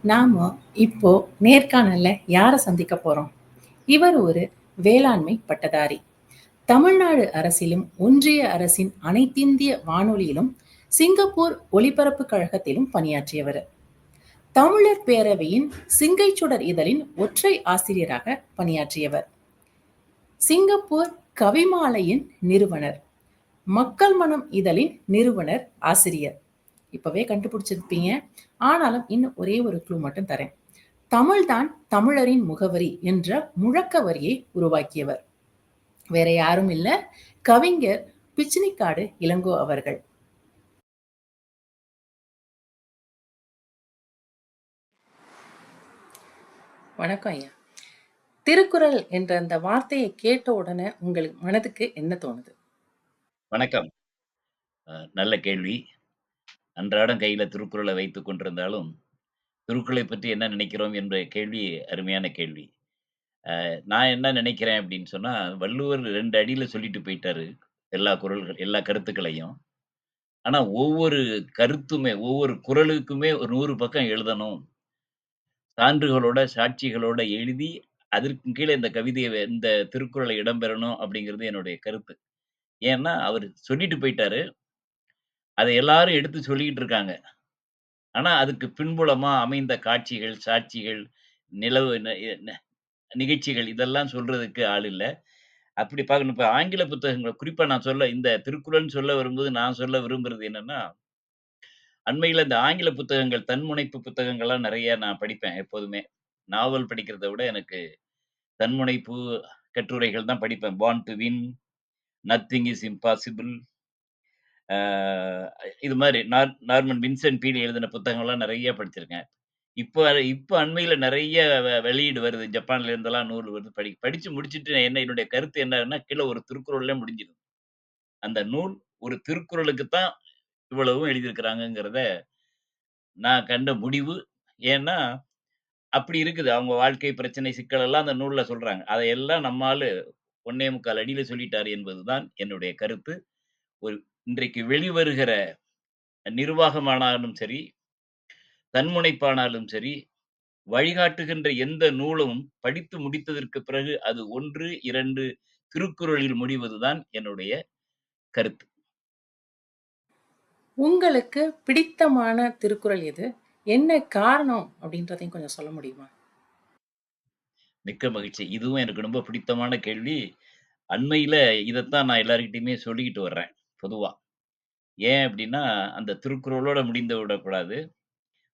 நாம இப்போ நேர்காணல்ல யாரை சந்திக்க போறோம்? இவர் ஒரு வேளாண்மை பட்டதாரி. தமிழ்நாடு அரசிலும், ஒன்றிய அரசின் அனைத்திந்திய வானொலியிலும், சிங்கப்பூர் ஒலிபரப்பு கழகத்திலும் பணியாற்றியவர். தமிழர் பேரவையின் சிங்கைச் சுடர் இதழின் ஒற்றை ஆசிரியராக பணியாற்றியவர். சிங்கப்பூர் கவிமாலையின் நிறுவனர். மக்கள் மனம் இதழின் நிறுவனர், ஆசிரியர். இப்பவே கண்டுபிடிச்சிருப்பீங்க. ஆனாலும் இன்னும் ஒரே ஒரு க்ளூ மட்டும் தரேன். தமிழ்தான் தமிழரின் முகவரி என்ற முழக்க வரியை உருவாக்கியவர். வேற யாரும் இல்ல, கவிஞர் பிச்சினிக்காடு இளங்கோ அவர்கள். வணக்கம் ஐயா. திருக்குறள் என்ற அந்த வார்த்தையை கேட்ட உடனே உங்களுக்கு மனதுக்கு என்ன தோணுது? வணக்கம். நல்ல கேள்வி. அன்றாடம் கையில திருக்குறளை வைத்துக் கொண்டிருந்தாலும், திருக்குறளை பற்றி என்ன நினைக்கிறோம் என்ற கேள்வி அருமையான கேள்வி. நான் என்ன நினைக்கிறேன் அப்படின்னு சொன்னா, வள்ளுவர் ரெண்டு அடியில சொல்லிட்டு போயிட்டாரு. எல்லா குரல்கள் எல்லா கருத்துக்களையும். ஆனா ஒவ்வொரு கருத்துமே, ஒவ்வொரு குறளுக்குமே ஒரு நூறு பக்கம் எழுதணும். சான்றுகளோட, சாட்சிகளோட எழுதி, அதற்கு கீழே இந்த கவிதையை இந்த திருக்குறளை இடம்பெறணும் அப்படிங்கிறது என்னுடைய கருத்து. ஏன்னா, அவர் சொல்லிட்டு போயிட்டாரு. அதை எல்லாரும் எடுத்து சொல்லிக்கிட்டு இருக்காங்க. ஆனா, அதுக்கு பின்புலமா அமைந்த காட்சிகள், சாட்சிகள், நிலவு நிகழ்ச்சிகள் இதெல்லாம் சொல்றதுக்கு ஆள் இல்லை அப்படி பார்க்கணும். இப்போ ஆங்கில புத்தகங்கள் குறிப்பா நான் சொல்ல இந்த திருக்குறள்னு சொல்ல வரும்போது நான் சொல்ல விரும்புறது என்னன்னா, அண்மையில் இந்த ஆங்கில புத்தகங்கள், தன்முனைப்பு புத்தகங்கள்லாம் நிறைய நான் படிப்பேன் எப்போதுமே. நாவல் படிக்கிறத விட எனக்கு தன்முனைப்பு கட்டுரைகள் தான் படிப்பேன். Born to win, nothing is impossible. இது மாதிரி நார் நார்மன் வின்சென்ட் பீலி எழுதின புத்தகங்கள்லாம் நிறைய படிச்சிருக்கேன். இப்போ இப்போ அண்மையில் நிறைய வெ வெளியீடு வருது. ஜப்பான்ல இருந்தெல்லாம் நூல் வருது. படி படிச்சு முடிச்சுட்டு என்ன என்னுடைய கருத்து என்னன்னா, கீழே ஒரு திருக்குறள்ல முடிஞ்சிடும் அந்த நூல் ஒரு திருக்குறளுக்கு தான் இவ்வளவும் எழுதியிருக்கிறாங்கங்கிறத நான் கண்ட முடிவு. ஏன்னா, அப்படி இருக்குது. அவங்க வாழ்க்கை பிரச்சனை, சிக்கல் எல்லாம் அந்த நூல்ல சொல்றாங்க. அதையெல்லாம் நம்ம ஆளு 1 1/4 அடியில சொல்லிட்டாரு என்பதுதான் என்னுடைய கருத்து. ஒரு இன்றைக்கு வெளிவருகிற நிர்வாகமானாலும் சரி, தன்முனைப்பானாலும் சரி, வழிகாட்டுகின்ற எந்த நூலும் படித்து முடித்ததற்கு பிறகு அது 1, 2 திருக்குறளில் முடிவதுதான் என்னுடைய கருத்து. உங்களுக்கு பிடித்தமான திருக்குறள் எது? என்ன காரணம் அப்படின்றதையும் கொஞ்சம் சொல்ல முடியுமா? மிக்க மகிழ்ச்சி. இதுவும் எனக்கு ரொம்ப பிடித்தமான கேள்வி. அண்மையில இதத்தான் நான் எல்லார்கிட்டயுமே சொல்லிக்கிட்டு வர்றேன், பொதுவா. ஏன் அப்படின்னா, அந்த திருக்குறளோட முடிந்து விடக்கூடாது.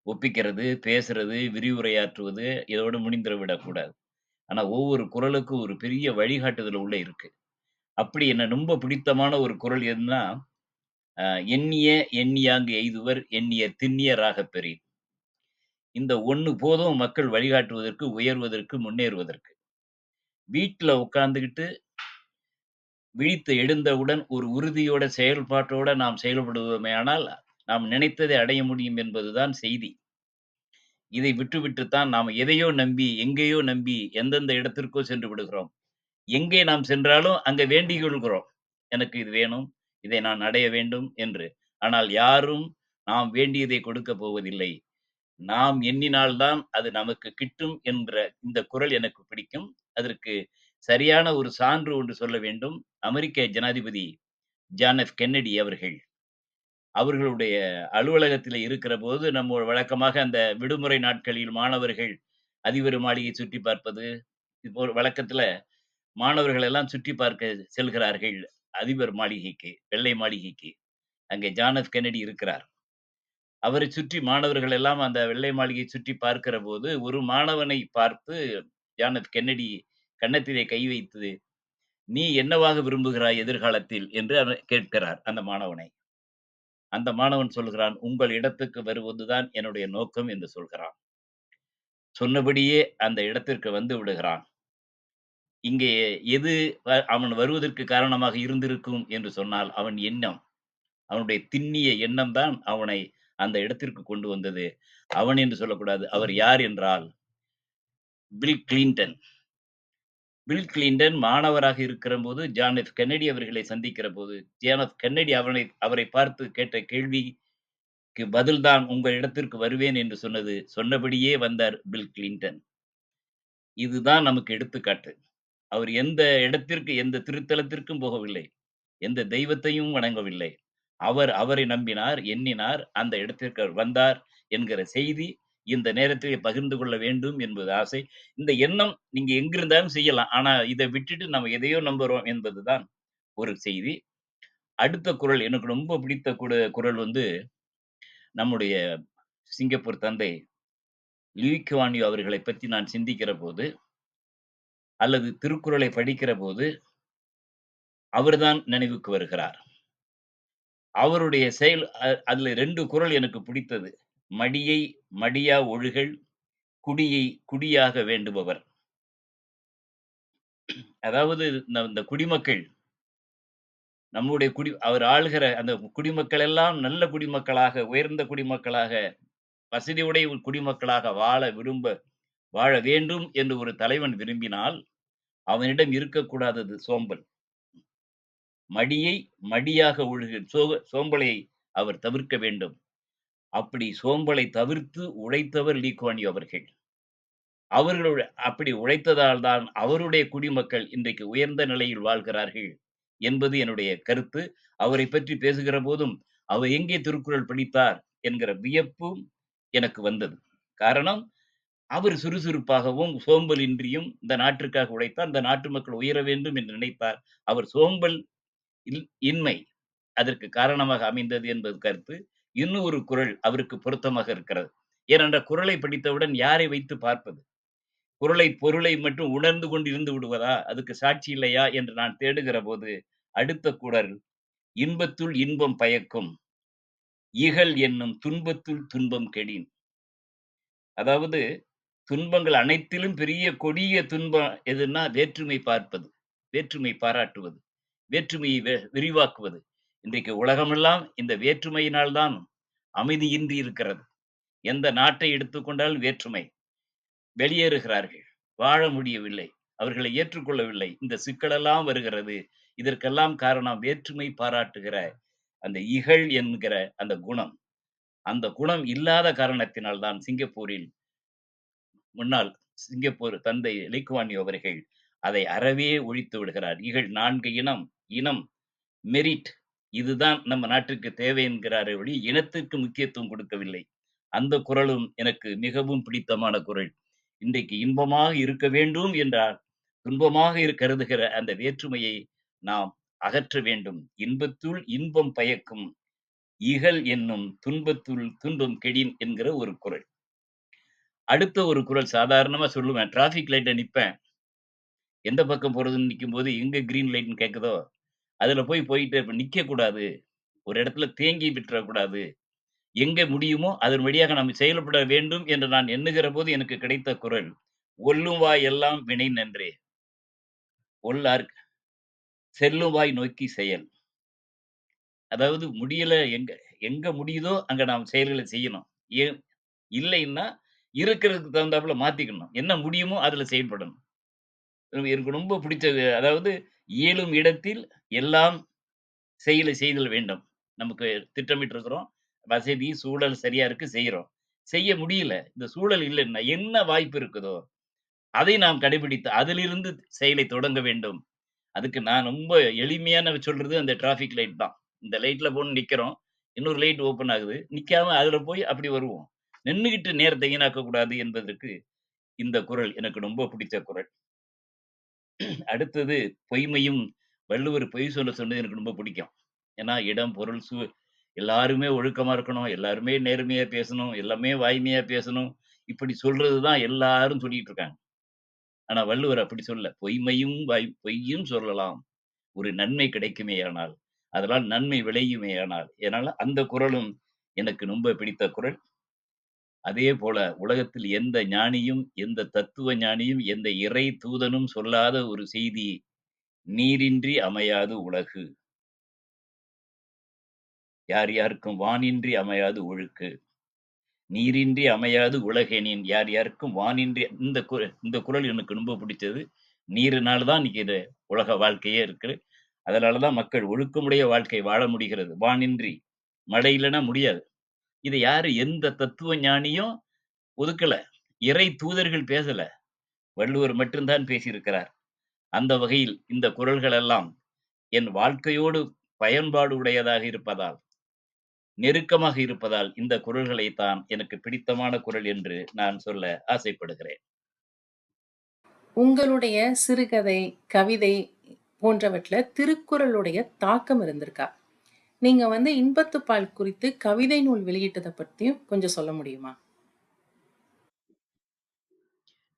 ஒப்பிக்கிறது, பேசுறது, விரிவுரையாற்றுவது இதோட முடிந்துட விடக்கூடாது. ஆனா ஒவ்வொரு குறளுக்கும் ஒரு பெரிய வழிகாட்டுதல் உள்ள இருக்கு. அப்படி என்ன ரொம்ப பிடித்தமான ஒரு குறள் எதுனா "எண்ணிய எண்ணியாங்கு எய்துவர் எண்ணிய திண்ணியராக பெரிய இந்த ஒண்ணு போதும் மக்கள் வழிகாட்டுவதற்கு, உயர்வதற்கு, முன்னேறுவதற்கு. வீட்டுல உட்கார்ந்துகிட்டு விழித்து எழுந்தவுடன் ஒரு உறுதியோட, செயல்பாட்டோட நாம் செயல்படுவோமேயானால், நாம் நினைத்ததை அடைய முடியும் என்பதுதான் செய்தி. இதை விட்டுவிட்டு தான் நாம் எதையோ நம்பி, எங்கேயோ நம்பி, எந்தெந்த இடத்திற்கோ சென்று விடுகிறோம். எங்கே நாம் சென்றாலும் அங்க வேண்டிக் கொள்கிறோம். எனக்கு இது வேணும், இதை நான் அடைய வேண்டும் என்று. ஆனால் யாரும் நாம் வேண்டியதை கொடுக்கப் போவதில்லை. நாம் எண்ணினால் தான் அது நமக்கு கிட்டும் என்ற இந்த குரல் எனக்கு பிடிக்கும். அதற்கு சரியான ஒரு சான்று ஒன்று சொல்ல வேண்டும். அமெரிக்க ஜனாதிபதி ஜான் எஃப் கென்னடி அவர்கள். அவர்களுடைய அலுவலகத்தில இருக்கிற போது நம்ம வழக்கமாக அந்த விடுமுறை நாட்களில் மாணவர்கள் அதிபர் மாளிகை சுற்றி பார்ப்பது, இப்போ வழக்கத்தில் மாணவர்கள் எல்லாம் சுற்றி பார்க்க செல்கிறார்கள் அதிபர் மாளிகைக்கு, வெள்ளை மாளிகைக்கு. அங்கே ஜான் எஃப் கென்னடி இருக்கிறார். அவரை சுற்றி மாணவர்கள் எல்லாம் அந்த வெள்ளை மாளிகையை சுற்றி பார்க்கிற போது ஒரு மாணவனை பார்த்து ஜான் எஃப் கென்னடி கன்னத்திலே கை வைத்து, "நீ என்னவாக விரும்புகிறாய் எதிர்காலத்தில்?" என்று அவர் கேட்கிறார் அந்த மாணவனை. அந்த மாணவன் சொல்கிறான், "உங்கள் இடத்துக்கு வருவதுதான் என்னுடைய நோக்கம்" என்று சொல்கிறான். சொன்னபடியே அந்த இடத்திற்கு வந்து விடுகிறான். இங்கே எது வ அவன் வருவதற்கு காரணமாக இருந்திருக்கும் என்று சொன்னால், அவன் எண்ணம். அவனுடைய திண்ணிய எண்ணம் தான் அவனை அந்த இடத்திற்கு கொண்டு வந்தது. அவன் என்று சொல்லக்கூடாது. அவர் யார் என்றால், பில் கிளின்டன். பில் கிளின்டன் மாணவராக இருக்கிறபோது, ஜான் எஃப் கென்னடி அவர்களை சந்திக்கிறபோது, ஜான் எஃப் கென்னடி அவனை அவரை பார்த்து கேட்ட கேள்விக்கு பதில்தான் உங்கள் இடத்திற்கு வருவேன் என்று சொன்னது. சொன்னபடியே வந்தார் பில் கிளின்டன். இதுதான் நமக்கு எடுத்துக்காட்டு. அவர் எந்த இடத்திற்கு, எந்த திருத்தலத்திற்கும் போகவில்லை. எந்த தெய்வத்தையும் வணங்கவில்லை. அவர் அவரை நம்பினார், எண்ணினார், அந்த இடத்திற்கு அவர் வந்தார் என்கிற செய்தி இந்த நேரத்திலே பகிர்ந்து கொள்ள வேண்டும் என்பது ஆசை. இந்த எண்ணம் நீங்க எங்கிருந்தாலும் செய்யலாம். ஆனா இதை விட்டுட்டு நம்ம எதையோ நம்புறோம் என்பதுதான் ஒரு செய்தி. அடுத்த குறள் எனக்கு ரொம்ப பிடித்த குட குரல் வந்து நம்முடைய சிங்கப்பூர் தந்தை லூயி அவர்களை பற்றி நான் சிந்திக்கிற போது, அல்லது திருக்குறளை படிக்கிற போது, அவர்தான் நினைவுக்கு வருகிறார். அவருடைய செயல் அ அதுல ரெண்டு குறள் எனக்கு பிடித்தது. மடியை மடியா ஒழுகல், குடியை குடியாக வேண்டுபவர். அதாவது இந்த இந்த குடிமக்கள் நம்முடைய குடி அவர் ஆளுகிற அந்த குடிமக்கள் எல்லாம் நல்ல குடிமக்களாக, உயர்ந்த குடிமக்களாக, வசதியுடைய குடிமக்களாக வாழ விரும்ப வாழ வேண்டும் என்று ஒரு தலைவன் விரும்பினால், அவனிடம் இருக்கக்கூடாதது சோம்பல். மடியை மடியாக ஒழுகு சோக சோம்பலை அவர் தவிர்க்க வேண்டும். அப்படி சோம்பலை தவிர்த்து உழைத்தவர் லீக்வானி அவர்கள். அவர்களுடைய அப்படி உழைத்ததால் தான் அவருடைய குடிமக்கள் இன்றைக்கு உயர்ந்த நிலையில் வாழ்கிறார்கள் என்பது என்னுடைய கருத்து. அவரைப் பற்றி பேசுகிற போதும், அவர் எங்கே திருக்குறள் படித்தார் என்கிற வியப்பும் எனக்கு வந்தது. காரணம், அவர் சுறுசுறுப்பாகவும், சோம்பலின்றியும் இந்த நாட்டிற்காக உழைத்தார். இந்த நாட்டு மக்கள் உயர வேண்டும் என்று நினைத்தார். அவர் சோம்பல் இன்மை அதற்கு காரணமாக அமைந்தது என்பது கருத்து. இன்னும் ஒரு குறள் அவருக்கு பொருத்தமாக இருக்கிறது. ஏனென்ற குரலை படித்தவுடன் யாரை வைத்து பார்ப்பது? குரலை பொருளை மட்டும் உணர்ந்து கொண்டு இருந்து விடுவதா? அதுக்கு சாட்சி இல்லையா? என்று நான் தேடுகிற போது, அடுத்த குரல் இன்பத்துள் இன்பம் பயக்கும். இகல் என்னும் துன்பத்துள் துன்பம் கெடின். அதாவது துன்பங்கள் அனைத்திலும் பெரிய கொடிய துன்பம் எதுன்னா, வேற்றுமை பார்ப்பது, வேற்றுமை பாராட்டுவது, வேற்றுமையை வெ விரிவாக்குவது. இன்றைக்கு உலகமெல்லாம் இந்த வேற்றுமையினால் தான் அமைதியின்றி இருக்கிறது. எந்த நாட்டை எடுத்துக்கொண்டாலும் வேற்றுமை. வெளியேறுகிறார்கள். வாழ முடியவில்லை. அவர்களை ஏற்றுக்கொள்ளவில்லை. இந்த சிக்கலெல்லாம் வருகிறது. இதற்கெல்லாம் காரணம் வேற்றுமை பாராட்டுகிற அந்த இகழ் என்கிற அந்த குணம். அந்த குணம் இல்லாத காரணத்தினால் தான் சிங்கப்பூரில் முன்னாள் சிங்கப்பூர் தந்தை லீ அவர்கள் அதை அறவே ஒழித்து விடுகிறார். இகழ் நான்கு இனம், இனம், மெரிட் இதுதான் நம்ம நாட்டிற்கு தேவை என்கிறாரே ஒழிய, இனத்திற்கு முக்கியத்துவம் கொடுக்கவில்லை. அந்த குறளும் எனக்கு மிகவும் பிடித்தமான குறள். இன்றைக்கு இன்பமாக இருக்க வேண்டும் என்றால், துன்பமாக இரு கருதுகிற அந்த வேற்றுமையை நாம் அகற்ற வேண்டும். இன்பத்துள் இன்பம் பயக்கும். இகல் என்னும் துன்பத்துள் துன்பம் கெடின் என்கிற ஒரு குறள். அடுத்த ஒரு குறள் சாதாரணமா சொல்லுவேன். டிராபிக் லைட்டை நிப்பேன். எந்த பக்கம் போறதுன்னு நிக்கும்போது, எங்க கிரீன் லைட்னு கேட்குதோ, அதுல போய் போயிட்டு நிக்க கூடாது ஒரு இடத்துல தேங்கி விட்டுறக்கூடாது. எங்க முடியுமோ அதன் வழியாக நாம் செயல்பட வேண்டும் என்று நான் எண்ணுகிற போது எனக்கு கிடைத்த குரல் "ஒல்லும் வாய் எல்லாம் வினை நன்றே. ஒல்லார் செல்லும் வாய் நோக்கி செயல்." அதாவது முடியல எங்க எங்க முடியுதோ அங்க நாம் செயல்களை செய்யணும். ஏன் இல்லைன்னா, இருக்கிறதுக்கு தகுந்தாப்புல மாத்திக்கணும். என்ன முடியுமோ அதுல செயல்படணும். எனக்கு ரொம்ப பிடிச்சது அதாவது இயலும் இடத்தில் எல்லாம் செயலை செய்தல் வேண்டும். நமக்கு திட்டமிட்டு இருக்கிறோம். வசதி, சூழல் சரியா இருக்கு செய்யறோம் செய்ய முடியல. இந்த சூழல் இல்லன்னா, என்ன வாய்ப்பு இருக்குதோ, அதை நாம் கடைபிடித்து அதிலிருந்து செயலை தொடங்க வேண்டும். அதுக்கு நான் ரொம்ப எளிமையான சொல்றது அந்த டிராஃபிக் லைட் தான். இந்த லைட்ல போன்னு நிக்கிறோம். இன்னொரு லைட் ஓப்பன் ஆகுது. நிக்காம அதுல போய் அப்படி வருவோம். நின்னுகிட்டு நேரத்தை வீணாக்க கூடாது என்பதற்கு இந்த குறள் எனக்கு ரொம்ப பிடிச்ச குறள். அடுத்தது பொய்மையும் வள்ளுவர் பொய் சொல்ல சொன்னது எனக்கு ரொம்ப பிடிக்கும். ஏன்னா இடம், பொருள், சு எல்லாருமே ஒழுக்கமா இருக்கணும். எல்லாருமே நேர்மையா பேசணும். எல்லாமே வாய்மையா பேசணும். இப்படி சொல்றது தான் எல்லாரும் சொல்லிட்டு இருக்காங்க. ஆனா வள்ளுவர் அப்படி சொல்லல. பொய்மையும் வாய் பொய்யும் சொல்லலாம். ஒரு நன்மை கிடைக்குமே ஆனால் அதனால் நன்மை விளையுமே ஆனால் அதனால அந்த குறளும் எனக்கு ரொம்ப பிடித்த குறள். அதேபோல உலகத்தில் எந்த ஞானியும், எந்த தத்துவ ஞானியும், எந்த இறை தூதனும் சொல்லாத ஒரு செய்தி, "நீரின்றி அமையாது உலகு." யார் யாருக்கும் வானின்றி அமையாது ஒழுக்கு. நீரின்றி அமையாது உலகெனின் யார் யாருக்கும் வானின்றி இந்த இந்த குறள் எனக்கு ரொம்ப பிடிச்சது. நீரினால தான் இன்னைக்கு இது உலக வாழ்க்கையே இருக்கு. அதனால தான் மக்கள் ஒழுக்கமுடைய வாழ்க்கை வாழ முடிகிறது. வானின்றி மழை இல்லன்னா முடியாது. இதை யாரு எந்த தத்துவ ஞானியும் ஒதுக்கல. இறை தூதர்கள் பேசல. வள்ளுவர் மட்டும்தான் பேசியிருக்கிறார். அந்த வகையில் இந்த குறள்கள் எல்லாம் என் வாழ்க்கையோடு பயன்பாடு உடையதாக இருப்பதால், நெருக்கமாக இருப்பதால் இந்த குறள்களை தான் எனக்கு பிடித்தமான குறள் என்று நான் சொல்ல ஆசைப்படுகிறேன். உங்களுடைய சிறுகதை, கவிதை போன்றவற்றில திருக்குறளுடைய தாக்கம் இருந்திருக்கா? நீங்க வந்து இன்பத்துப்பால் குறித்து கவிதை நூல் வெளியிட்டத பத்தியும் கொஞ்சம் சொல்ல முடியுமா?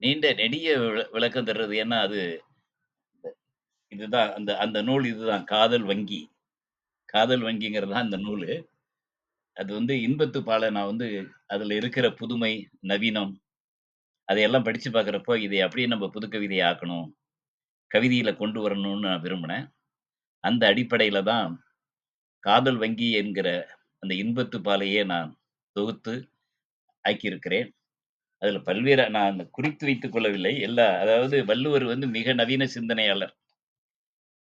நீண்ட நெடிய விள விளக்கம் தர்றது. ஏன்னா அது இதுதான் அந்த அந்த நூல் இதுதான். காதல் வங்கி. காதல் வங்கிங்கிறது தான் அந்த நூல் அது வந்து இன்பத்துப்பால நான் வந்து அதில் இருக்கிற புதுமை, நவீனம் அதையெல்லாம் படித்து பார்க்குறப்போ இதை அப்படியே நம்ம புது கவிதையை ஆக்கணும். கவிதையில் கொண்டு வரணும்னு நான் விரும்பினேன். அந்த அடிப்படையில் தான் காதல் வங்கி என்கிற அந்த இன்பத்துப்பாலையே நான் தொகுத்து ஆக்கியிருக்கிறேன். அதில் பல்வேறு நான் குறித்து வைத்துக் கொள்ளவில்லை. எல்லா அதாவது வள்ளுவர் வந்து மிக நவீன சிந்தனையாளர்.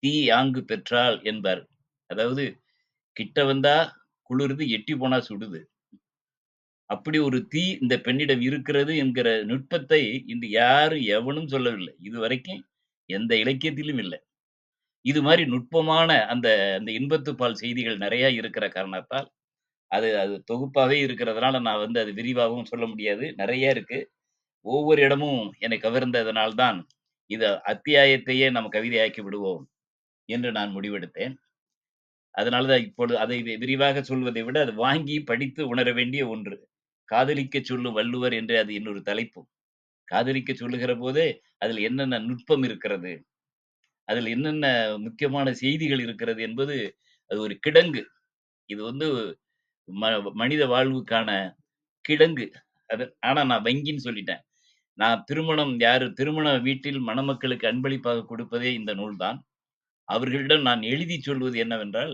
"தீ ஆங்கு பெற்றால்" என்பார். அதாவது கிட்ட வந்தா குளிருது, எட்டி போனா சுடுது. அப்படி ஒரு தீ இந்த பெண்ணிடம் இருக்கிறது என்கிற நுட்பத்தை இன்று யாரும் எவனும் சொல்லவில்லை. இதுவரைக்கும் எந்த இலக்கியத்திலும் இல்ல. இது மாதிரி நுட்பமான அந்த அந்த இன்பத்துப்பால் செய்திகள் நிறைய இருக்கிற காரணத்தால், அது அது தொகுப்பாகவே இருக்கிறதுனால நான் வந்து அது விரிவாகவும் சொல்ல முடியாது. நிறைய இருக்கு. ஒவ்வொரு இடமும் என்னை கவர்ந்ததனால் இது அத்தியாயத்தையே நம்ம கவிதையாக்கி விடுவோம் என்று நான் முடிவெடுத்தேன். அதனாலதான் இப்பொழுது அதை விரிவாக சொல்வதை விட, அது வாங்கி படித்து உணர வேண்டிய ஒன்று. காதலிக்கச் சொல்லும் வள்ளுவர் என்று அது இன்னொரு தலைப்பு. காதலிக்கச் சொல்லுகிற போதே, அதில் என்னென்ன நுட்பம் இருக்கிறது? அதில் என்னென்ன முக்கியமான செய்திகள் இருக்கிறது என்பது, அது ஒரு கிடங்கு. இது வந்து ம மனித வாழ்வுக்கான கிடங்கு. அது ஆனா நான் வங்கின்னு சொல்லிட்டேன். நான் திருமணம் யாரு திருமண வீட்டில் மணமக்களுக்கு அன்பளிப்பாக கொடுப்பதே இந்த நூல் தான். அவர்களிடம் நான் எழுதிச் சொல்வது என்னவென்றால்,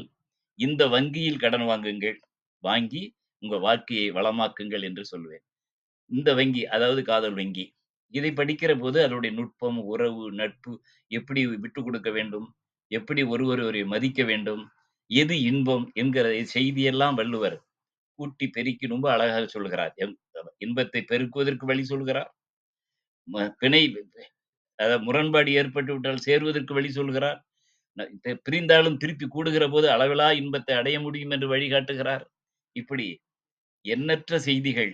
இந்த வங்கியில் கடன் வாங்குங்கள். வாங்கி உங்க வாழ்க்கையை வளமாக்குங்கள் என்று சொல்லுவேன். இந்த வங்கி, அதாவது காதல் வங்கி. இதை படிக்கிற போது அதனுடைய நுட்பம், உறவு, நட்பு எப்படி விட்டு கொடுக்க வேண்டும்? எப்படி ஒருவரை மதிக்க வேண்டும்? எது இன்பம் என்கிற செய்தியெல்லாம் வள்ளுவர் கூட்டி பெருக்கி ரொம்ப அழகாக சொல்கிறார் எம் இன்பத்தை பெருக்குவதற்கு வழி சொல்கிறார். ம பிணை அதாவது முரண்பாடு ஏற்பட்டு விட்டால் சேருவதற்கு வழி சொல்கிறார். பிரிந்தாலும் திருப்பி கூடுகிற போது அளவிலா இன்பத்தை அடைய முடியும் என்று வழிகாட்டுகிறார். இப்படி எண்ணற்ற செய்திகள்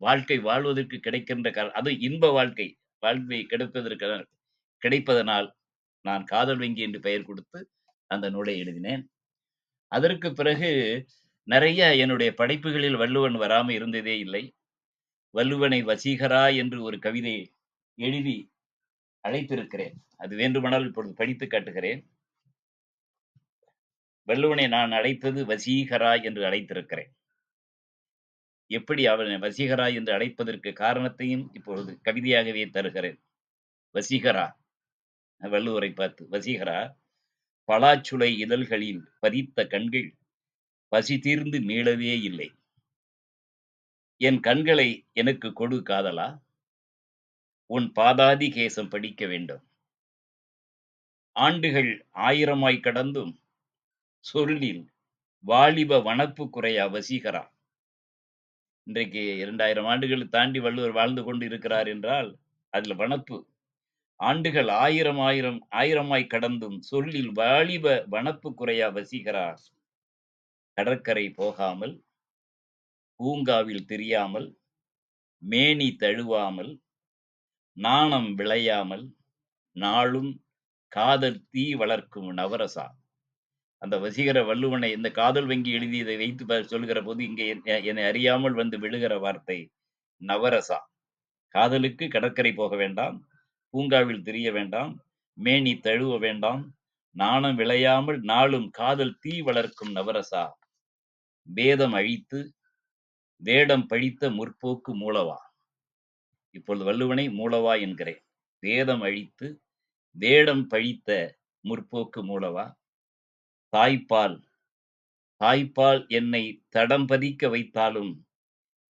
வாழ்க்கை வாழ்வதற்கு கிடைக்கின்ற கால் அது இன்ப வாழ்க்கை. வாழ்வை கிடைப்பதற்கு கிடைப்பதனால், நான் காதல் வங்கி என்று பெயர் கொடுத்து அந்த நூலை எழுதினேன். அதற்கு பிறகு நிறைய என்னுடைய படைப்புகளில் வள்ளுவன் வராமல் இருந்ததே இல்லை. வள்ளுவனை வசீகரா என்று ஒரு கவிதை எழுதி அழைத்திருக்கிறேன். அது வேண்டுமானால் இப்பொழுது படித்து காட்டுகிறேன். வள்ளுவனை நான் அழைத்தது வசீகரா என்று அழைத்திருக்கிறேன். எப்படி அவனை வசீகரா என்று அழைப்பதற்கு காரணத்தையும் இப்பொழுது கவிதையாகவே தருகிறேன். வசீகரா வள்ளுவரை பார்த்து, "வசீகரா பலாச்சுளை இதழ்களில் பதித்த கண்கள் பசி தீர்ந்து மீளவே இல்லை. என் கண்களை எனக்கு கொடு காதலா! உன் பாதாதி கேசம் படிக்க வேண்டும். ஆண்டுகள் ஆயிரமாய் கடந்தும் சொல்லில் வாலிப வனப்பு குறையா வசீகரா." இன்றைக்கு 2000 ஆண்டுகள் தாண்டி வள்ளுவர் வாழ்ந்து கொண்டு இருக்கிறார் என்றால், அதுல வனப்பு. ஆண்டுகள் ஆயிரம் ஆயிரம் ஆயிரமாய் கடந்தும் சொல்லில் வாலிப வனப்பு குறையா வசீகரா. கடற்கரை போகாமல், பூங்காவில் தெரியாமல் மேனி தழுவாமல், நாணம் விளையாமல், நாளும் காதல் தீ வளர்க்கும் நவரசா. அந்த வசீகர வள்ளுவனை இந்த காதல் வங்கி எழுதியதை வைத்து சொல்கிற சொல்லுகிற போது, இங்கே என்னை அறியாமல் வந்து விழுகிற வார்த்தை நவரசா. காதலுக்கு கடற்கரை போக வேண்டாம், பூங்காவில் திரிய வேண்டாம், மேனி தழுவ வேண்டாம், நாணம் விளையாமல் நாளும் காதல் தீ வளர்க்கும் நவரசா. வேதம் அழித்து, வேடம் பழித்த முற்போக்கு மூலவா இப்பொழுது வள்ளுவனை மூலவா என்கிறேன். வேதம் அழித்து, வேடம் பழித்த முற்போக்கு மூலவா தாய்ப்பால் தாய்ப்பால் என்னை தடம் பதிக்க வைத்தாலும்,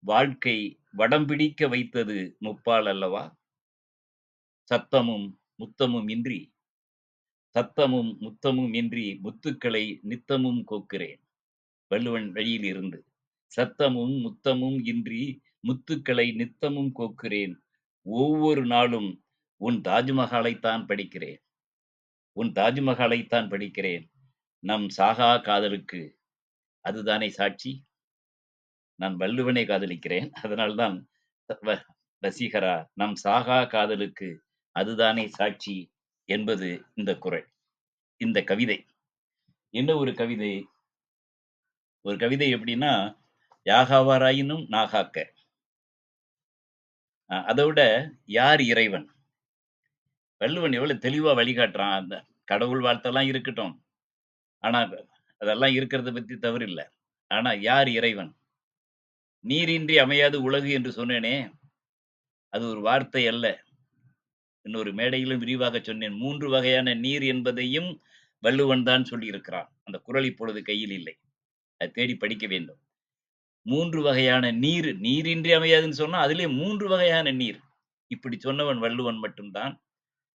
வாழ்க்கை வடம் பிடிக்க வைத்தது முப்பால் அல்லவா. சத்தமும் முத்தமும் இன்றி சத்தமும் முத்தமும் இன்றி முத்துக்களை நித்தமும் கோக்கிறேன். வள்ளுவன் வழியில் இருந்து. சத்தமும் முத்தமும் இன்றி முத்துக்களை நித்தமும் கோக்கிறேன். ஒவ்வொரு நாளும் உன் தாஜ்மஹாலைத்தான் படிக்கிறேன். உன் தாஜ்மஹாலைத்தான் படிக்கிறேன். நம் சாகா காதலுக்கு அதுதானே சாட்சி? நான் வள்ளுவனை காதலிக்கிறேன். அதனால்தான் வ- நம் சாகா காதலுக்கு அதுதானே சாட்சி என்பது இந்த குறள் இந்த கவிதை. என்ன ஒரு கவிதை? ஒரு கவிதை எப்படின்னா யாகாவாராயினும் நாகாக்க. அதை விட யார் இறைவன்? வள்ளுவன் எவ்வளவு தெளிவா வழிகாட்டுறான். அந்த கடவுள் வாழ்த்தெல்லாம் இருக்கட்டும். ஆனா அதெல்லாம் இருக்கிறத பத்தி தவறு ஆனா யார் இறைவன்? நீரின்றி அமையாது உலகு என்று சொன்னேனே. அது ஒரு வார்த்தை அல்ல. இன்னொரு மேடையிலும் விரிவாக சொன்னேன். மூன்று வகையான நீர் என்பதையும் வள்ளுவன் தான் சொல்லியிருக்கிறான். அந்த குரல் இப்பொழுது கையில் இல்லை. அதை தேடி படிக்க வேண்டும். மூன்று வகையான நீர் நீரின்றி அமையாதுன்னு சொன்னா அதிலே மூன்று வகையான நீர். இப்படி சொன்னவன் வள்ளுவன் மட்டும்தான்.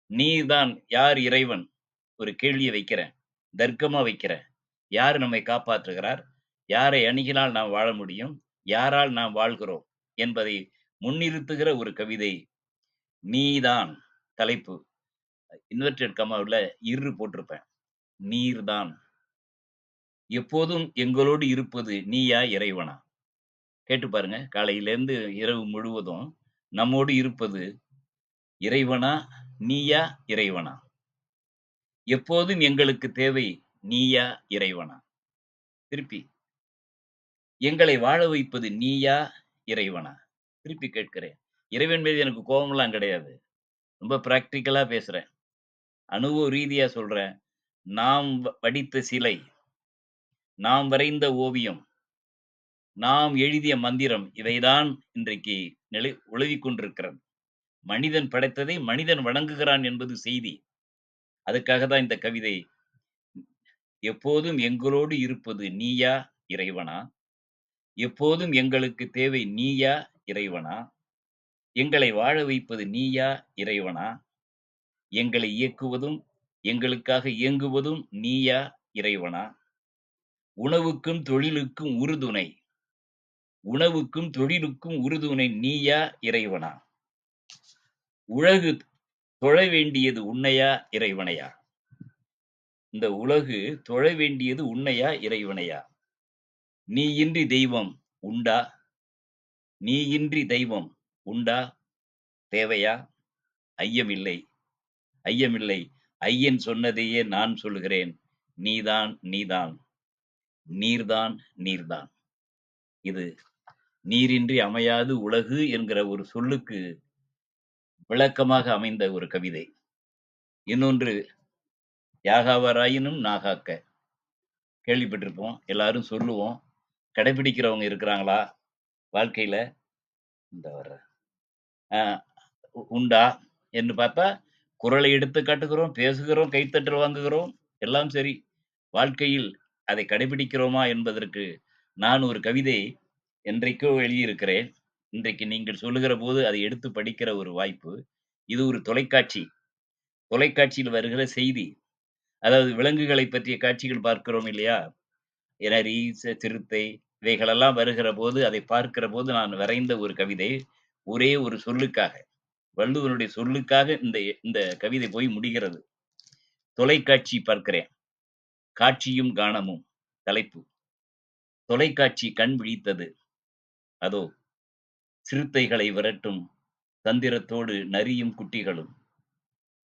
நீர்தான் யார் இறைவன்? ஒரு கேள்வியை வைக்கிறேன். தர்க்கமா வைக்கிறேன். யார் நம்மை காப்பாற்றுகிறார்? யாரை அணுகினால் நாம் வாழ முடியும்? யாரால் நாம் வாழ்கிறோம்? என்பதை முன்னிறுத்துகிற ஒரு கவிதை. நீதான் தலைப்பு. இன்வெர்டட் கமாவில் இரு போட்டிருப்பேன். நீர்தான். எப்போதும் எங்களோடு இருப்பது நீயா இறைவனா? கேட்டு பாருங்க. காலையிலேருந்து இரவு முழுவதும் நம்மோடு இருப்பது இறைவனா? நீயா இறைவனா? எப்போதும் எங்களுக்கு தேவை நீயா இறைவனா? திருப்பி எங்களை வாழ வைப்பது நீயா இறைவனா? திருப்பி கேட்கிறேன். இறைவன் மீது எனக்கு கோபம்லாம் கிடையாது. ரொம்ப பிராக்டிக்கலா பேசுறேன். அனுபவ ரீதியா சொல்றேன். நாம் வ- வடித்த சிலை நாம் வரைந்த ஓவியம் நாம் எழுதிய மந்திரம் இதைதான் இன்றைக்கு நிலை உழவிக் கொண்டிருக்கிறது மனிதன் படைத்ததை மனிதன் வணங்குகிறான் என்பது செய்தி. அதுக்காக தான் இந்த கவிதை. எப்போதும் எங்களோடு இருப்பது நீயா இறைவனா? எப்போதும் எங்களுக்கு தேவை நீயா இறைவனா? எங்களை வாழ வைப்பது நீயா இறைவனா? எங்களை இயக்குவதும் எங்களுக்காக இயங்குவதும் நீயா இறைவனா? உணவுக்கும் தொழிலுக்கும் உறுதுணை. உணவுக்கும் தொழிலுக்கும் உறுதுணை நீயா இறைவனா? உலகு தொழ வேண்டியது உன்னையா இறைவனையா? இந்த உலகு தொழ வேண்டியது உன்னையா இறைவனையா? நீ இன்றி தெய்வம் உண்டா? நீயின்றி தெய்வம் உண்டா? தேவையா? ஐயமில்லை. ஐயமில்லை. ஐயன் சொன்னதையே நான் சொல்கிறேன் நீதான் நீதான். நீர்தான் நீர்தான். இது நீரின்றி அமையாது உலகு என்கிற ஒரு சொல்லுக்கு விளக்கமாக அமைந்த ஒரு கவிதை. இன்னொன்று யாகாவராயினும் நாகாக்க கேள்விப்பட்டிருப்போம் எல்லாரும் சொல்லுவோம் கடைபிடிக்கிறவங்க இருக்கிறாங்களா? வாழ்க்கையில இந்த வர்ற ஆஹ் உண்டா? என்று பார்த்தா குரலை எடுத்து காட்டுகிறோம் பேசுகிறோம் கைத்தட்டல் வாங்குகிறோம் எல்லாம் சரி. வாழ்க்கையில் அதை கடைபிடிக்கிறோமா என்பதற்கு நான் ஒரு கவிதை என்றைக்கோ எழுதியிருக்கிறேன். இன்றைக்கு நீங்கள் சொல்லுகிற போது அதை எடுத்து படிக்கிற ஒரு வாய்ப்பு. இது ஒரு தொலைக்காட்சி. தொலைக்காட்சியில் வருகிற செய்தி. அதாவது விலங்குகளை பற்றிய காட்சிகள் பார்க்கிறோம் இல்லையா? நரி ச- சிறுத்தை இவைகளெல்லாம் வருகிற போது அதை பார்க்கிற போது நான் வரைந்த ஒரு கவிதை ஒரே ஒரு சொல்லுக்காக. வள்ளுவனுடைய சொல்லுக்காக இந்த இந்த கவிதை போய் முடிகிறது. தொலைக்காட்சி பார்க்கிறேன். காட்சியும் காணமும் தலைப்பு. தொலைக்காட்சி கண் விழித்தது. அதோ சிறுத்தைகளை விரட்டும் தந்திரத்தோடு நரியும் குட்டிகளும்.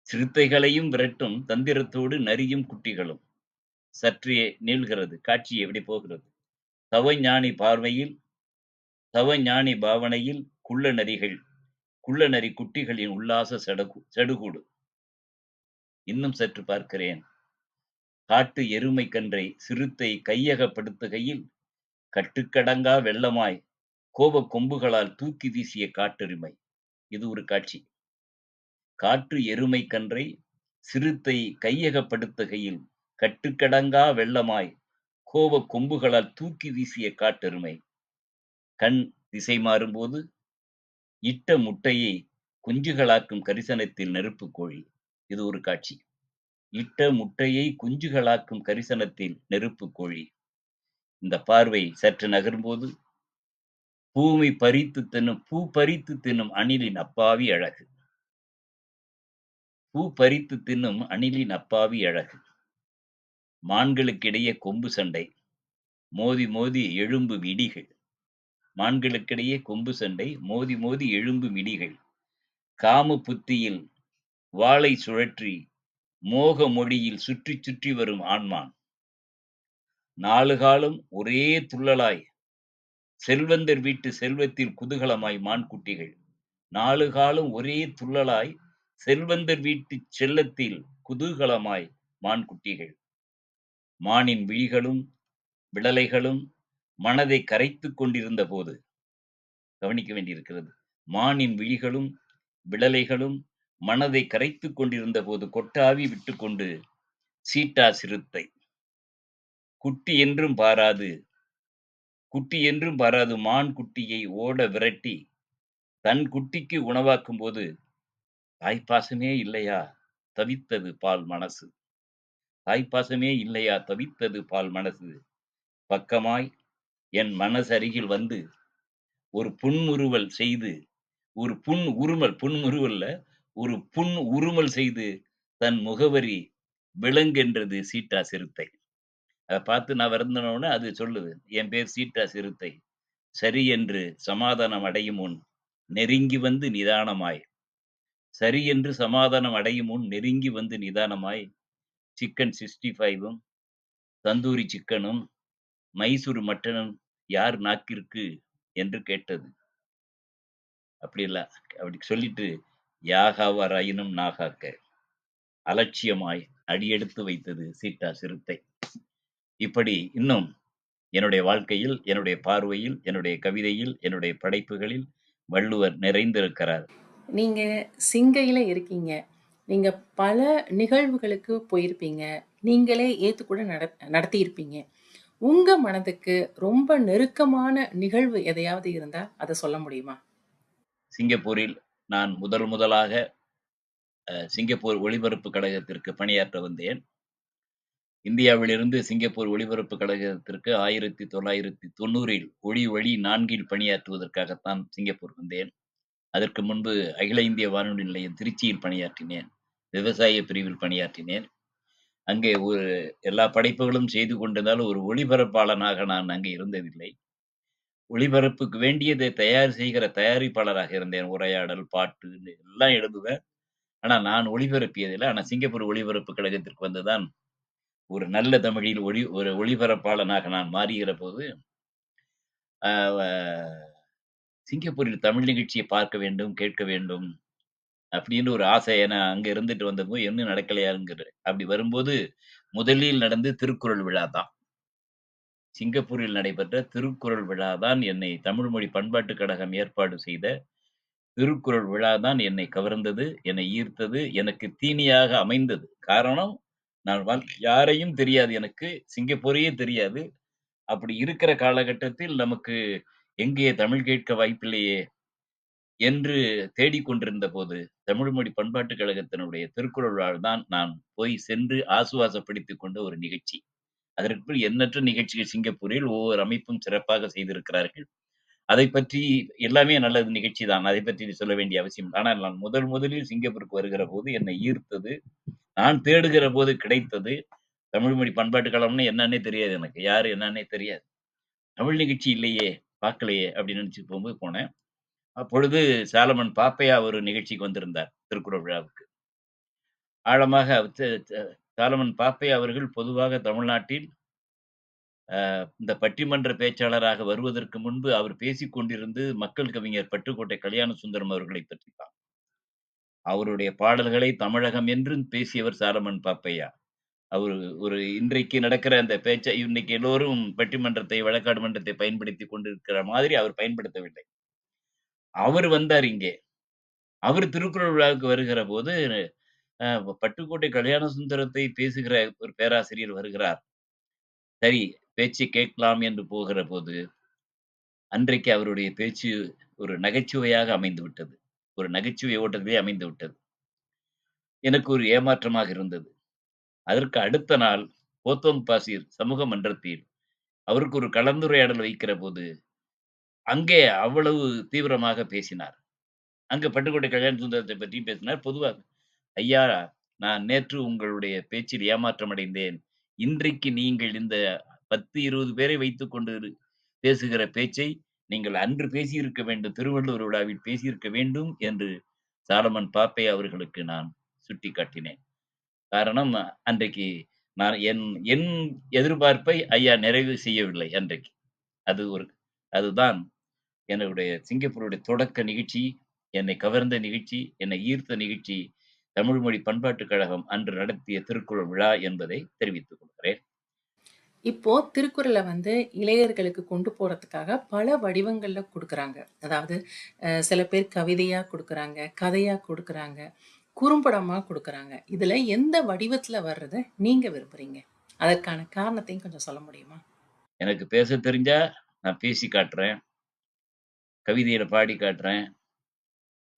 சிறுத்தைகளையும் விரட்டும் தந்திரத்தோடு நரியும் குட்டிகளும். சற்றே நீள்கிறது. காட்சி எப்படி போகிறது? தவஞானி பார்வையில் தவஞானி பாவனையில் குள்ள நரிகள் குள்ள நரி குட்டிகளின் உல்லாச சடகு சடுகுடு. இன்னும் சற்று பார்க்கிறேன். காட்டு எருமை கன்றை சிறுத்தை கையகப்படுத்துகையில் கட்டுக்கடங்கா வெள்ளமாய் கோப கொம்புகளால் தூக்கி வீசிய காட்டெருமை. இது ஒரு காட்சி. காற்று எருமை கன்றை சிறுத்தை கையகப்படுத்துகையில் கட்டுக்கடங்கா வெள்ளமாய் கோப கொம்புகளால் தூக்கி வீசிய காட்டெருமை. கண் திசை மாறும்போது இட்ட முட்டையை குஞ்சுகளாக்கும் கரிசனத்தில் நெருப்பு கோழி இது ஒரு காட்சி. இட்ட முட்டையை குஞ்சுகளாக்கும் கரிசனத்தில் நெருப்பு கோழி இந்த பார்வை சற்று நகரும்போது பூமி பறித்து தின்னும் பூ பறித்து தின்னும் அணிலின் அப்பாவி அழகு. பூ பறித்து தின்னும் அணிலின் அப்பாவி அழகு. மான்களுக்கிடையே கொம்பு சண்டை மோதி மோதி எழும்பு இடிகள் மான்களுக்கிடையே கொம்பு சண்டை மோதி மோதி எழும்பு இடிகள் காம புத்தியில் வாளை சுழற்றி மோக மொழியில் சுற்றி சுற்றி வரும் ஆண்மான். நாலு காலம் ஒரே துள்ளலாய் செல்வந்தர் வீட்டு செல்வத்தில் குதூகலமாய் மான்குட்டிகள். நாலு காலம் ஒரே துள்ளலாய் செல்வந்தர் வீட்டு செல்லத்தில் குதூகலமாய் மான்குட்டிகள். மானின் விழிகளும் விடலைகளும் மனதை கரைத்துக் கொண்டிருந்த போது கவனிக்க வேண்டியிருக்கிறது. மானின் விழிகளும் விடலைகளும் மனதை கரைத்துக் கொண்டிருந்த போது கொட்டாவி விட்டுக்கொண்டு சீட்டா சிறுத்தை குட்டி என்றும் பாராது குட்டி என்றும் பாராது மான் குட்டியை ஓட விரட்டி தன் குட்டிக்கு உணவாக்கும் போது தாய்ப்பாசமே இல்லையா? தவித்தது பால் மனசு. தாய்ப்பாசமே இல்லையா? தவித்தது பால் மனசு. பக்கமாய் என் மனசருகில் வந்து ஒரு புன்முறுவல் செய்து ஒரு புன் உருமல் புன்முறுவல்ல ஒரு புன் உருமல் செய்து தன் முகவரி விலங்கென்றது சீட்டா சிறுத்தை அதை பார்த்து நான் வருந்தனோன்னு அது சொல்லுது என் பேர் சீட்டா சிறுத்தை. சரி என்று சமாதானம் அடையும் முன் நெருங்கி வந்து நிதானமாய். சரி என்று சமாதானம் அடையும் முன் நெருங்கி வந்து நிதானமாய். சிக்கன் சிக்ஸ்டி ஃபைவும் தந்தூரி சிக்கனும் மைசூர் மட்டனும் யார் நாக்கிற்கு? என்று கேட்டது. அப்படி இல்லை அப்படி சொல்லிட்டு யாகாவாராயினும் நாகாக்க. அலட்சியமாய் அடியெடுத்து வைத்தது சீட்டா சிறுத்தை. இப்படி இன்னும் என்னுடைய வாழ்க்கையில் என்னுடைய பார்வையில் என்னுடைய கவிதையில் என்னுடைய படைப்புகளில் வள்ளுவர் நிறைந்திருக்கிறார் நீங்க சிங்கையில இருக்கீங்க. நீங்க பல நிகழ்வுகளுக்கு போயிருப்பீங்க. நீங்களே ஏத்து கூட நட நடத்தியிருப்பீங்க. உங்க மனதுக்கு ரொம்ப நெருக்கமான நிகழ்வு எதையாவது இருந்தா அத சொல்ல முடியுமா? சிங்கப்பூரில் நான் முதல் முதலாக அ சிங்கப்பூர் ஒளிபரப்பு கழகத்திற்கு பணியாற்ற வந்தேன். இந்தியாவிலிருந்து சிங்கப்பூர் ஒளிபரப்பு கழகத்திற்கு 1990ல் ஒளி வழி நான்கில் பணியாற்றுவதற்காகத்தான் சிங்கப்பூர் வந்தேன். அதற்கு முன்பு அகில இந்திய வானொலி நிலையம் திருச்சியில் பணியாற்றினேன். விவசாய பிரிவில் பணியாற்றினேன். அங்கே ஒரு எல்லா படைப்புகளும் செய்து கொண்டிருந்தாலும் ஒரு ஒளிபரப்பாளனாக நான் அங்கே இருந்ததில்லை. ஒளிபரப்புக்கு வேண்டியதை தயார் செய்கிற தயாரிப்பாளராக இருந்தேன். உரையாடல், பாட்டு எல்லாம் எழுதுவேன். ஆனா நான் ஒளிபரப்பியதில்லை ஆனா சிங்கப்பூர் ஒளிபரப்பு கழகத்திற்கு வந்துதான் ஒரு நல்ல தமிழில் ஒளி ஒரு ஒளிபரப்பாளனாக நான் மாறுகிற போது, சிங்கப்பூரில் தமிழ் நிகழ்ச்சியை பார்க்க வேண்டும், கேட்க வேண்டும் அப்படின்னு ஒரு ஆசை. ஏன்னா அங்க இருந்துட்டு வந்தப்போ என்ன நடக்கலையாங்கிற அப்படி வரும்போது முதலில் நடந்து திருக்குறள் விழா தான். சிங்கப்பூரில் நடைபெற்ற திருக்குறள் விழா தான் என்னை தமிழ் மொழி பண்பாட்டுக் கழகம் ஏற்பாடு செய்த திருக்குறள் விழா தான் என்னை கவர்ந்தது, என்னை ஈர்த்தது, எனக்கு தீனியாக அமைந்தது. காரணம் நான் வந் யாரையும் தெரியாது எனக்கு. சிங்கப்பூரையே தெரியாது. அப்படி இருக்கிற காலகட்டத்தில் நமக்கு எங்கே தமிழ் கேட்க வாய்ப்பில்லையே என்று தேடிக்கொண்டிருந்த போது, தமிழ் மொழி பண்பாட்டுக் கழகத்தினுடைய திருக்குறள் தான் நான் போய் சென்று ஆசுவாசப்படுத்திக் கொண்ட ஒரு நிகழ்ச்சி. அதற்குள் எண்ணற்ற நிகழ்ச்சிகள் சிங்கப்பூரில் ஒவ்வொரு அமைப்பும் சிறப்பாக செய்திருக்கிறார்கள். அதை பற்றி எல்லாமே நல்லது நிகழ்ச்சி தான். அதை பற்றி சொல்ல வேண்டிய அவசியம் ஆனால் நான் முதல் முதலில் சிங்கப்பூருக்கு வருகிற போது என்னை ஈர்த்தது, நான் தேடுகிற போது கிடைத்தது, தமிழ் மொழி பண்பாட்டு களம்னு என்னன்னே தெரியாது எனக்கு. யாரு என்னன்னே தெரியாது. தமிழ் நிகழ்ச்சி இல்லையே, பார்க்கலையே அப்படின்னு நினச்சி போகும்போது போனேன். அப்பொழுது சாலமன் பாப்பையா ஒரு நிகழ்ச்சிக்கு வந்திருந்தார் திருக்குறள் விழாவுக்கு. ஆழமாக சாலமன் பாப்பையா அவர்கள் பொதுவாக தமிழ்நாட்டில் இந்த பட்டிமன்ற பேச்சாளராக வருவதற்கு முன்பு அவர் பேசிக் கொண்டிருந்து மக்கள் கவிஞர் பட்டுக்கோட்டை கல்யாண சுந்தரம் அவர்களை பற்றி அவருடைய பாடல்களை தமிழகம் என்றும் பேசியவர் சாரமன் பாப்பையா. அவரு ஒரு இன்றைக்கு நடக்கிற அந்த பேச்சை இன்னைக்கு எல்லோரும் பட்டிமன்றத்தை, வழக்காடு மன்றத்தை பயன்படுத்திக் கொண்டிருக்கிற மாதிரி அவர் பயன்படுத்தவில்லை. அவர் வந்தார் இங்கே. அவர் திருக்குறள் விழாவுக்கு வருகிற போது, பட்டுக்கோட்டை கல்யாண சுந்தரத்தை பேசுகிற ஒரு பேராசிரியர் வருகிறார். சரி, பேச்சு கேட்கலாம் என்று போகிற போது, அன்றைக்கு அவருடைய பேச்சு ஒரு நகைச்சுவையாக அமைந்து விட்டது. ஒரு நகைச்சுவை ஓட்டத்திலே அமைந்து விட்டது. எனக்கு ஒரு ஏமாற்றமாக இருந்தது. அதற்கு அடுத்த நாள் போத்தோங் பாசீர் சமூக மன்றத்தில் அவருக்கு ஒரு கலந்துரையாடல் வைக்கிற போது, அங்கே அவ்வளவு தீவிரமாக பேசினார். அங்கே பட்டுக்கோட்டை கல்யாண சுந்தரத்தை பற்றி பேசினார். பொதுவாக "ஐயா, நான் நேற்று உங்களுடைய பேச்சில் ஏமாற்றம் அடைந்தேன். இன்றைக்கு நீங்கள் இந்த 10, 20 பேரை வைத்துக் கொண்டு பேசுகிற பேச்சை நீங்கள் அன்று பேசியிருக்க வேண்டும். திருவள்ளுவர் விழாவில் பேசியிருக்க வேண்டும்" என்று சாலமன் பாப்பை அவர்களுக்கு நான் சுட்டி காட்டினேன் காரணம், அன்றைக்கு நான் என் என் எதிர்பார்ப்பை ஐயா நிறைவு செய்யவில்லை அன்றைக்கு. அது ஒரு அதுதான் என்னுடைய சிங்கப்பூருடைய தொடக்க நிகழ்ச்சி, என்னை கவர்ந்த நிகழ்ச்சி, என்னை ஈர்த்த நிகழ்ச்சி, தமிழ் மொழி பண்பாட்டுக் கழகம் அன்று நடத்திய திருக்குறள் விழா என்பதை தெரிவித்துக் கொள்கிறேன். இப்போ திருக்குறளை வந்து இளையர்களுக்கு கொண்டு போறதுக்காக பல வடிவங்கள்ல கொடுக்குறாங்க அதாவது சில பேர் கவிதையா கொடுக்குறாங்க கதையா கொடுக்குறாங்க குறும்படமா கொடுக்குறாங்க இதுல எந்த வடிவத்துல வர்றத நீங்க விரும்புறீங்க? அதற்கான காரணத்தையும் கொஞ்சம் சொல்ல முடியுமா? எனக்கு பேச தெரிஞ்சா நான் பேசி காட்டுறேன். கவிதையில பாடி காட்டுறேன்.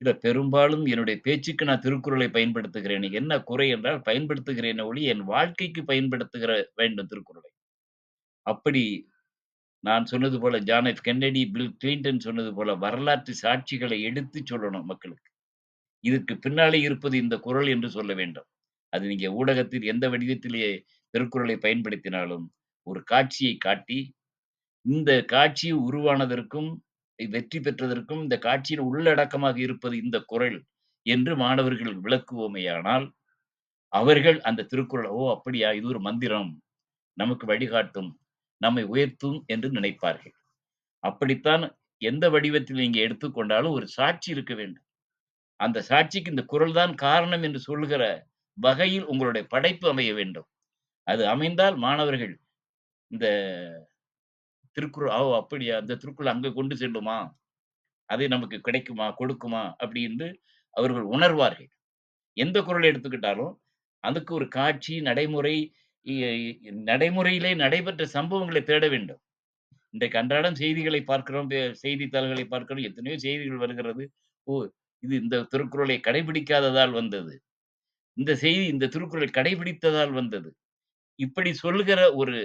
இல்ல பெரும்பாலும் என்னுடைய பேச்சுக்கு நான் திருக்குறளை பயன்படுத்துகிறேன். என்ன குறை என்றால் பயன்படுத்துகிறேனே ஒளி என் வாழ்க்கைக்கு பயன்படுத்துகிற வேண்டும் திருக்குறளை. அப்படி நான் சொன்னது போல John F Kennedy, Bill Clinton சொன்னது போல வரலாற்று சாட்சிகளை எடுத்து சொல்லணும் மக்களுக்கு. இதற்கு பின்னாலே இருப்பது இந்த குறள் என்று சொல்ல வேண்டும். அது நீங்க ஊடகத்தில் எந்த வடிவத்திலேயே திருக்குறளை பயன்படுத்தினாலும், ஒரு காட்சியை காட்டி, இந்த காட்சி உருவானதற்கும், வெற்றி பெற்றதற்கும் இந்த காட்சியின் உள்ளடக்கமாக இருப்பது இந்த குறள் என்று மாணவர்கள் விளக்குவோமேயானால், அவர்கள் அந்த திருக்குறள், "ஓ! அப்படியா? இது ஒரு மந்திரம். நமக்கு வழிகாட்டும், நம்மை உயர்த்தும்" என்று நினைப்பார்கள். அப்படித்தான் எந்த வடிவத்தில் நீங்க எடுத்துக்கொண்டாலும் ஒரு சாட்சி இருக்க வேண்டும். அந்த சாட்சிக்கு இந்த குரல் தான் காரணம் என்று சொல்லுகிற வகையில் உங்களுடைய படைப்பு அமைய வேண்டும். அது அமைந்தால் மாணவர்கள் இந்த திருக்குறள், "ஓ! அப்படியா? அந்த திருக்குறள் அங்க கொண்டு செல்லுமா? அது நமக்கு கிடைக்குமா? கொடுக்குமா?" அப்படி என்று அவர்கள் உணர்வார்கள். எந்த குரல் எடுத்துக்கிட்டாலும், அதுக்கு ஒரு காட்சி, நடைமுறை, நடைமுறையிலே நடைபெற்ற சம்பவங்களை தேட வேண்டும். இன்றைக்கு அன்றாடம் செய்திகளை பார்க்கிறோம், செய்தித்தாள்களை பார்க்கிறோம். எத்தனையோ செய்திகள் வருகிறது. ஓ! இது இந்த திருக்குறளை கடைபிடிக்காததால் வந்தது. இந்த செய்தி இந்த திருக்குறளை கடைபிடித்ததால் வந்தது. இப்படி சொல்லுகிற ஒரு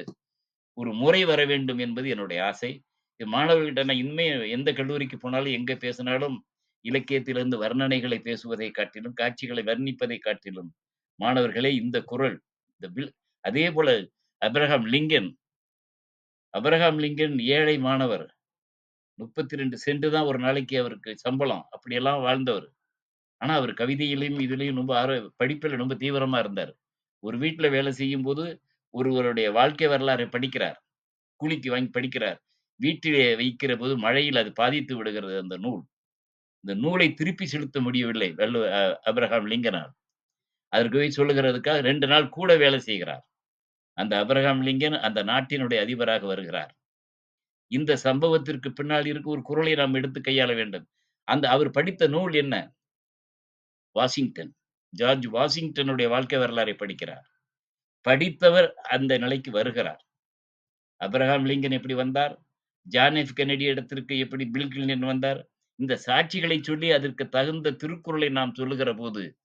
ஒரு முறை வர வேண்டும் என்பது என்னுடைய ஆசை. மாணவர்கள்ட்ட நான் இனிமே எந்த கல்லூரிக்கு போனாலும், எங்க பேசினாலும், இலக்கியத்திலிருந்து வர்ணனைகளை பேசுவதை காட்டிலும், காட்சிகளை வர்ணிப்பதை காட்டிலும், மாணவர்களே இந்த குரல் இந்த அதே போல அப்ரஹாம் லிங்கன் அப்ரஹாம் லிங்கன் ஏழை மாணவர். 32 சென்ட் தான் ஒரு நாளைக்கு அவருக்கு சம்பளம். அப்படியெல்லாம் வாழ்ந்தவர். ஆனா, அவர் கவிதையிலையும் இதுலயும் ரொம்ப ஆர்வ படிப்பில் ரொம்ப தீவிரமா இருந்தாரு. ஒரு வீட்டுல வேலை செய்யும் போது ஒருவருடைய வாழ்க்கை வரலாறை படிக்கிறார். கூலிக்கு வாங்கி படிக்கிறார். வீட்டிலே வைக்கிறபோது மழையில் அது பாதித்து விடுகிறது அந்த நூல். இந்த நூலை திருப்பி செலுத்த முடியவில்லை. வள்ளுவ அப்ரஹாம் லிங்கனால். அதற்கு போய் சொல்லுகிறதுக்காக ரெண்டு நாள் கூட வேலை செய்கிறார். அந்த அப்ரஹாம் லிங்கன் அந்த நாட்டினுடைய அதிபராக வருகிறார். இந்த சம்பவத்திற்கு பின்னால் இருக்க ஒரு குறளை நாம் எடுத்து கையாள வேண்டும். அந்த அவர் படித்த நூல் என்ன? வாஷிங்டன். ஜார்ஜ் வாஷிங்டனுடைய வாழ்க்கை வரலாறை படிக்கிறார். படித்தவர் அந்த நிலைக்கு வருகிறார். அப்ரஹாம் லிங்கன் எப்படி வந்தார்? ஜான் எஃப் கென்னடி இடத்திற்கு எப்படி பில் கிளின்டன் வந்தார்? இந்த சாட்சிகளை சொல்லி அதற்கு தகுந்த திருக்குறளை நாம் சொல்லுகிற போது,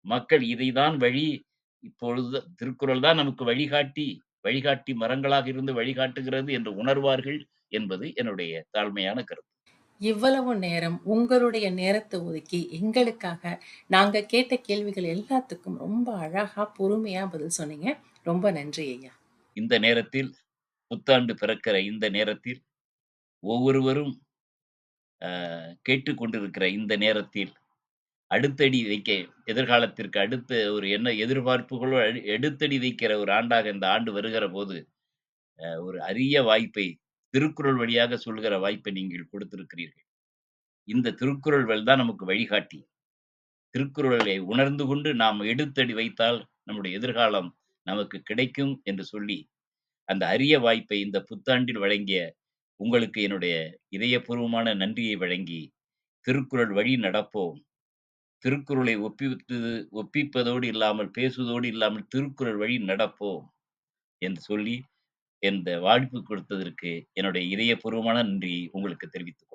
மக்கள் இதைதான் வழி, இப்பொழுது திருக்குறள் தான் நமக்கு வழிகாட்டி, வழிகாட்டி மரங்களாக இருந்து வழிகாட்டுகிறது என்று உணர்வார்கள் என்பது என்னுடைய தாழ்மையான கருத்து. இவ்வளவு நேரம் உங்களுடைய நேரத்த ஒதுக்கி எங்களுக்காக நாங்க கேட்ட கேள்விகள் எல்லாத்துக்கும் ரொம்ப அழகா, பொறுமையா பதில் சொன்னீங்க. ரொம்ப நன்றி ஐயா. இந்த நேரத்தில், புத்தாண்டு பிறக்கிற இந்த நேரத்தில், ஒவ்வொருவரும் அ கேட்டுக் கொண்டிருக்கிற இந்த நேரத்தில், அடுத்தடி வைக்க எதிர்காலத்திற்கு அடுத்த ஒரு என்ன எதிர்பார்ப்புகளோடு எடுத்தடி வைக்கிற ஒரு ஆண்டாக இந்த ஆண்டு வருகிற போது, அஹ் ஒரு அரிய வாய்ப்பை திருக்குறள் வழியாக சொல்லுகிற வாய்ப்பை நீங்கள் கொடுத்திருக்கிறீர்கள். இந்த திருக்குறள்கள் தான் நமக்கு வழிகாட்டி. திருக்குறளை உணர்ந்து கொண்டு நாம் எடுத்தடி வைத்தால், நம்முடைய எதிர்காலம் நமக்கு கிடைக்கும் என்று சொல்லி, அந்த அரிய வாய்ப்பை இந்த புத்தாண்டில் வழங்கிய உங்களுக்கு என்னுடைய இதயபூர்வமான நன்றியை வழங்கி, திருக்குறள் வழி நடப்போம். திருக்குறளை ஒப்பித்து ஒப்பிப்பதோடு இல்லாமல், பேசுவதோடு இல்லாமல் திருக்குறள் வழி நடப்போம் என்று சொல்லி, இந்த வாய்ப்பு கொடுத்ததற்கு என்னுடைய இதயபூர்வமான நன்றி உங்களுக்கு தெரிவித்து